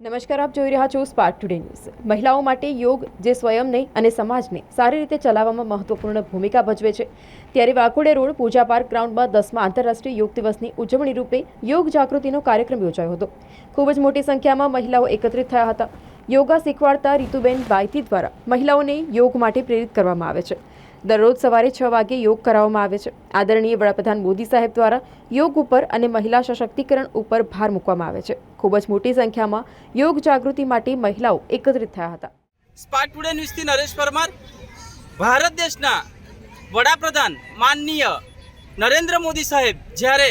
નમસ્કાર, આપ જોઈ રહ્યા છો સ્પાર્ક ટુડે ન્યૂઝ મહિલાઓ માટે યોગ જે સ્વયંને અને સમાજને સારી રીતે ચલાવવામાં મહત્વપૂર્ણ ભૂમિકા ભજવે છે. ત્યારે વાકોડે રોડ પૂજા પાર્ક ગ્રાઉન્ડમાં દસમા આંતરરાષ્ટ્રીય યોગ દિવસની ઉજવણી રૂપે યોગ જાગૃતિનો કાર્યક્રમ યોજાયો હતો. ખૂબ જ મોટી સંખ્યામાં મહિલાઓ એકત્રિત થયા હતા. યોગા શીખવાડતા રીતુબેન બાયતી દ્વારા મહિલાઓને યોગ માટે પ્રેરિત કરવામાં આવે છે. દરરોજ સવારે છ વાગે યોગ કરાવવામાં આવે છે. આદરણીય વડાપ્રધાન મોદી સાહેબ દ્વારા યોગ ઉપર અને મહિલા સશક્તિકરણ ઉપર ભાર મૂકવામાં આવે છે. ખૂબ જ મોટી સંખ્યામાં યોગ જાગૃતિ માટે મહિલાઓ એકત્રિત થયા હતા. સ્પાર્ક ટુડે ન્યૂઝથી નરેશ પરમાર. ભારત દેશના વડાપ્રધાન માનનીય નરેન્દ્ર મોદી સાહેબ જ્યારે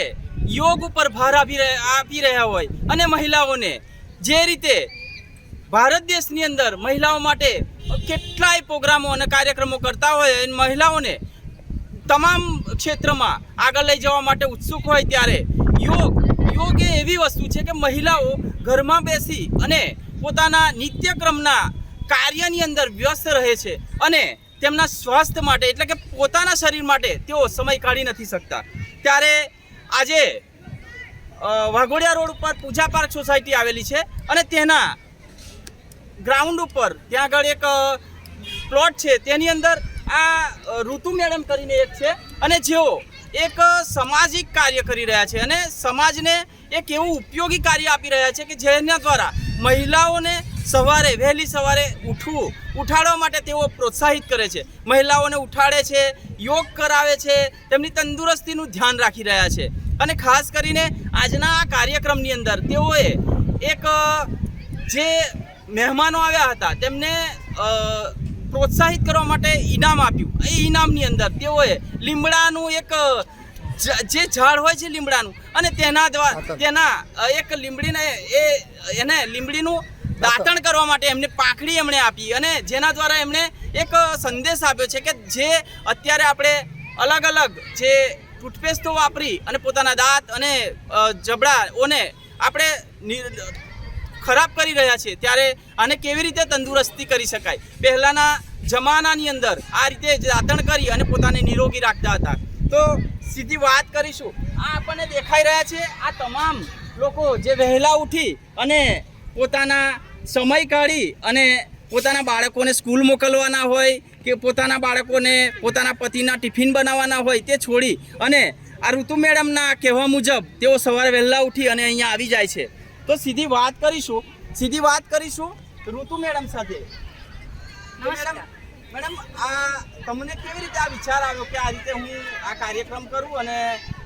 યોગ ઉપર ભાર આપી રહ્યા હોય અને મહિલાઓને જે રીતે ભારત દેશની અંદર મહિલાઓ માટે કેટલાય પ્રોગ્રામો અને કાર્યક્રમો કરતા હોય અને મહિલાઓને તમામ ક્ષેત્રમાં આગળ લઈ જવા માટે ઉત્સુક હોય ત્યારે યોગ યોગ એ એવી વસ્તુ છે કે મહિલાઓ ઘરમાં બેસી અને પોતાના નિત્યક્રમના કાર્યની અંદર વ્યસ્ત રહે છે અને તેમના સ્વાસ્થ્ય માટે એટલે કે પોતાના શરીર માટે તેઓ સમય કાઢી નથી શકતા. ત્યારે આજે વાઘોડિયા રોડ ઉપર પૂજા પાર્ક સોસાયટી આવેલી છે અને તેના ગ્રાઉન્ડ ઉપર, ત્યાં આગળ એક પ્લોટ છે, તેની અંદર આ ઋતુ મેડમ કરીને એક છે. અને જેઓ એક સામાજિક કાર્ય કરી રહ્યા છે અને સમાજને એક એવું ઉપયોગી કાર્ય આપી રહ્યા છે કે જેના દ્વારા મહિલાઓને સવારે, વહેલી સવારે ઉઠવું, ઉઠાડવા માટે તેઓ પ્રોત્સાહિત કરે છે. મહિલાઓને ઉઠાડે છે, યોગ કરાવે છે, તેમની તંદુરસ્તીનું ધ્યાન રાખી રહ્યા છે. અને ખાસ કરીને આજના આ કાર્યક્રમની અંદર તેઓએ એક જે મહેમાનો આવ્યા હતા તેમને પ્રોત્સાહિત કરવા માટે ઇનામ આપ્યું. એ ઇનામની અંદર તેઓએ લીમડાનું એક જ- ઝાડ હોય છે લીમડાનું અને તેના દ્વારા તેના એક લીમડીને એ એને લીમડીનું દાંતણ કરવા માટે એમને પાંખડી એમણે આપી અને જેના દ્વારા એમણે એક સંદેશ આપ્યો છે કે જે અત્યારે આપણે અલગ અલગ જે ટૂથપેસ્ટો વાપરી અને પોતાના દાંત અને જબડાઓને આપણે ખરાબ કરી રહ્યા છે ત્યારે આને કેવી રીતે તંદુરસ્તી કરી શકાય? પહેલાંના જમાનાની અંદર આ રીતે જ દાંતણ કરી અને પોતાને નિરોગી રાખતા હતા. તો સીધી વાત કરીશું. આ આપણને દેખાઈ રહ્યા છે આ તમામ લોકો જે વહેલા ઉઠી અને પોતાના સમય કાઢી અને પોતાના બાળકોને સ્કૂલ મોકલવાના હોય કે પોતાના બાળકોને પોતાના પતિના ટિફિન બનાવવાના હોય તે છોડી અને આ ઋતુ મેડમના કહેવા મુજબ તેઓ સવારે વહેલા ઉઠી અને અહીંયા આવી જાય છે. તો સીધી વાત કરીશું સીધી વાત કરીશું ઋતુ મેડમ સાથે તો મેડમ મેડમ આ તમને કેવી રીતે આ વિચાર આવ્યો કે આ રીતે હું આ કાર્યક્રમ કરું અને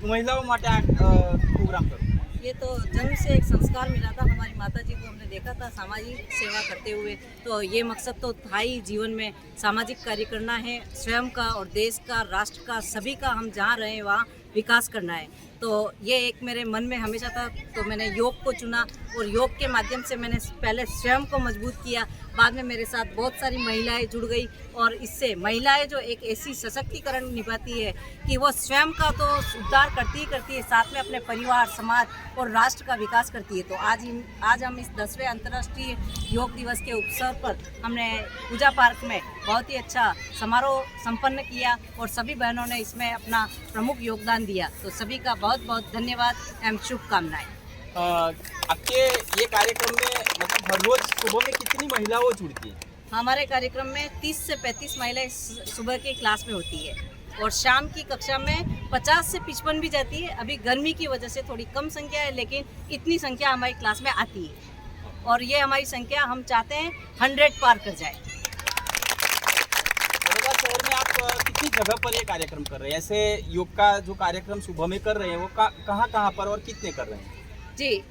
મહિલાઓ માટે આ અ, પ્રોગ્રામ કરું ये तो जन्म से एक संस्कार मिला था हमारी माता जी को हमने देखा था सामाजिक सेवा करते हुए तो ये मकसद तो था ही जीवन में सामाजिक कार्य करना है स्वयं का और देश का राष्ट्र का सभी का हम जहाँ रहे वहाँ विकास करना है तो ये एक मेरे मन में हमेशा था तो मैंने योग को चुना और योग के माध्यम से मैंने पहले स्वयं को मज़बूत किया। बाद में मेरे साथ बहुत सारी महिलाएँ जुड़ गई और इससे महिलाएँ जो एक ऐसी सशक्तिकरण निभाती है कि वो स्वयं का तो उद्धार करती ही करती है, साथ में अपने परिवार, समाज और राष्ट्र का विकास करती है। तो आज आज हम इस दसवें अंतर्राष्ट्रीय योग दिवस के अवसर पर हमने पूजा पार्क में बहुत ही अच्छा समारोह संपन्न किया और सभी बहनों ने इसमें अपना प्रमुख योगदान दिया। तो सभी का बहुत बहुत बहुत धन्यवाद एवं शुभकामनाएँ। आपके ये कार्यक्रम में मतलब हर रोज सुबह में कितनी महिलाओं जुड़ती है? हमारे कार्यक्रम में 30 से 35 महिलाएँ सुबह के क्लास में होती है और शाम की कक्षा में 50 से पिचपन भी जाती है। अभी गर्मी की वजह से थोड़ी कम संख्या है लेकिन इतनी संख्या हमारी क्लास में आती है। और ये हमारी संख्या हम चाहते हैं हंड्रेड पार कर जाए बड़ौदा शहर में आप अ, कितनी जगह पर ये कार्यक्रम कर रहे हैं। ऐसे योग का जो कार्यक्रम सुबह में कर रहे हैं वो कहाँ कहाँ पर और कितने कर रहे हैं? जी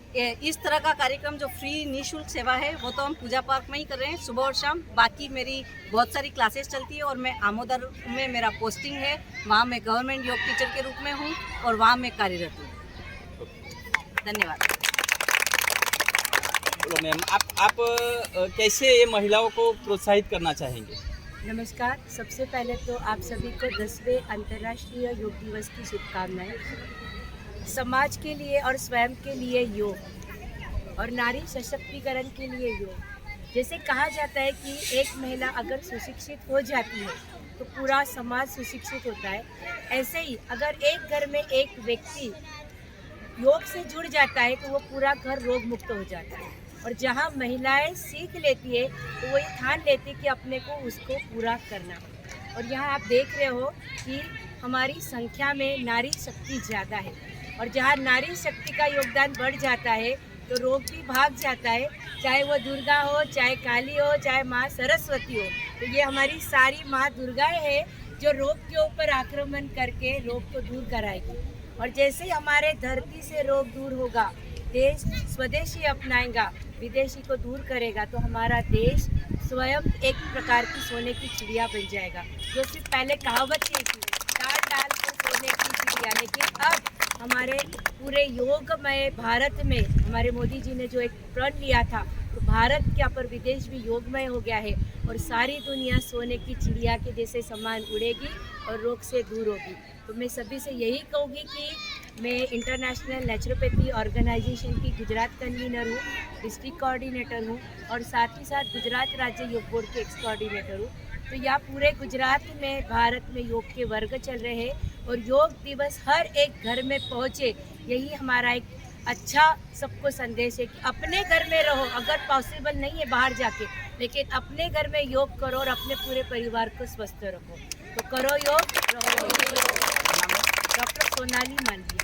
इस तरह का कार्यक्रम जो फ्री निःशुल्क सेवा है वो तो हम पूजा पार्क में ही कर रहे हैं सुबह और शाम। बाकी मेरी बहुत सारी क्लासेस चलती है और मैं आमोदर में मेरा पोस्टिंग है। वहाँ मैं गवर्नमेंट योग टीचर के रूप में हूँ और वहाँ मैं कार्यरत हूँ। धन्यवाद। मैम आप आप कैसे ये महिलाओं को प्रोत्साहित करना चाहेंगे? नमस्कार। सबसे पहले तो आप सभी को दसवें अंतर्राष्ट्रीय योग दिवस की शुभकामनाएँ। समाज के लिए और स्वयं के लिए योग और नारी सशक्तिकरण के लिए योग। जैसे कहा जाता है कि एक महिला अगर सुशिक्षित हो जाती है तो पूरा समाज सुशिक्षित होता है। ऐसे ही अगर एक घर में एक व्यक्ति योग से जुड़ जाता है तो वो पूरा घर रोग मुक्त हो जाता है। और जहाँ महिलाएँ सीख लेती है तो वही ठान लेती है कि अपने को उसको पूरा करना और यहाँ आप देख रहे हो कि हमारी संख्या में नारी शक्ति ज़्यादा है। और जहाँ नारी शक्ति का योगदान बढ़ जाता है तो रोग भी भाग जाता है। चाहे वो दुर्गा हो, चाहे काली हो, चाहे माँ सरस्वती हो तो ये हमारी सारी माँ दुर्गाएँ है, जो रोग के ऊपर आक्रमण करके रोग को दूर कराएगी। और जैसे ही हमारे धरती से रोग दूर होगा देश स्वदेशी अपनाएगा, विदेशी को दूर करेगा तो हमारा देश स्वयं एक प्रकार की सोने की चिड़िया बन जाएगा। जो सिर्फ़ पहले कहावत नहीं थी, डाल डाल को सोने की चिड़िया। लेकिन अब हमारे पूरे योगमय भारत में, हमारे मोदी जी ने जो एक प्रण लिया था तो भारत क्या पर विदेश भी योगमय हो गया है, और सारी दुनिया सोने की चिड़िया के जैसे समान उड़ेगी और रोग से दूर होगी। तो मैं सभी से यही कहूँगी कि मैं इंटरनेशनल नेचुरोपैथी ऑर्गेनाइजेशन की गुजरात कन्वीनर हूँ डिस्ट्रिक्ट कोऑर्डिनेटर हूँ और साथ ही साथ गुजरात राज्य योग बोर्ड के एक्स कोऑर्डिनेटर हूँ। तो यहाँ पूरे गुजरात में, भारत में योग के वर्ग चल रहे हैं और योग दिवस हर एक घर में पहुँचे, यही हमारा एक अच्छा सबको संदेश है कि अपने घर में रहो, अगर पॉसिबल नहीं है बाहर जाके, लेकिन अपने घर में योग करो और अपने पूरे परिवार को स्वस्थ रखो। तो करो योग, रहो डॉक्टर सोनाली मालवीय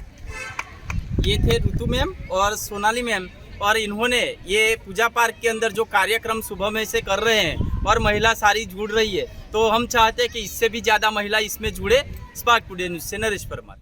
ये थे ऋतु मैम और सोनाली मैम। और इन्होंने ये पूजा पार्क के अंदर जो कार्यक्रम सुबह में से कर रहे हैं और महिला सारी जुड़ रही है तो हम चाहते हैं कि इससे भी ज़्यादा महिला इसमें जुड़े। स्पार्क टूडे न्यूज़ से नरेश परमार।